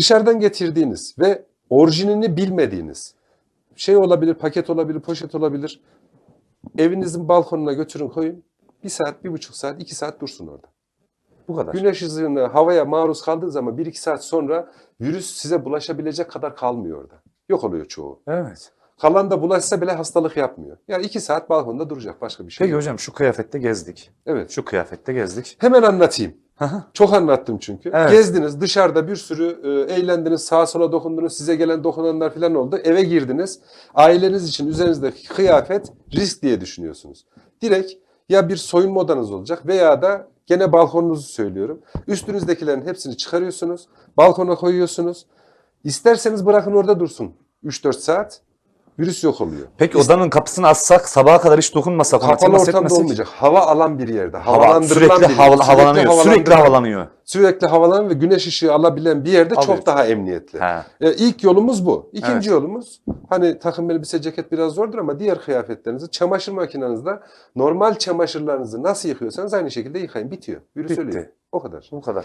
Dışarıdan getirdiğiniz ve orijinini bilmediğiniz şey olabilir, paket olabilir, poşet olabilir. Evinizin balkonuna götürün koyun. Bir saat, bir buçuk saat, iki saat dursun orada. Bu kadar. Güneş ışığına, havaya maruz kaldığı zaman bir iki saat sonra virüs size bulaşabilecek kadar kalmıyor orada. Yok oluyor çoğu. Evet. Kalan da bulaşsa bile hastalık yapmıyor. Yani iki saat balkonda duracak başka bir şey Peki yok. hocam şu kıyafette gezdik. Evet. Şu kıyafette gezdik. Hemen anlatayım. Çok anlattım çünkü. Evet. Gezdiniz dışarıda bir sürü e, eğlendiniz, sağa sola dokundunuz, size gelen dokunanlar falan oldu. Eve girdiniz. Aileniz için üzerinizdeki kıyafet risk diye düşünüyorsunuz. Direkt ya bir soyunma odanız olacak veya da gene balkonunuzu söylüyorum. Üstünüzdekilerin hepsini çıkarıyorsunuz. Balkona koyuyorsunuz. İsterseniz bırakın orada dursun 3-4 saat. Virüs yok oluyor. Peki odanın kapısını açsak sabaha kadar hiç dokunmasak ona Kapalı temas ortamda etmesek. olmayacak. Hava alan bir yerde. Hava, Havalandırılan sürekli bir hava- yerde. havalanıyor. Sürekli havalandırılan- havalanıyor. sürekli havalanan ve güneş ışığı alabilen bir yerde Alıyor. çok daha emniyetli. He. E, ilk yolumuz bu. İkinci Evet. yolumuz hani takım elbise ceket biraz zordur ama diğer kıyafetlerinizi çamaşır makinenizde normal çamaşırlarınızı nasıl yıkıyorsanız aynı şekilde yıkayın. Bitiyor. Virüs Bitti. ölüyor. O kadar. Bu kadar.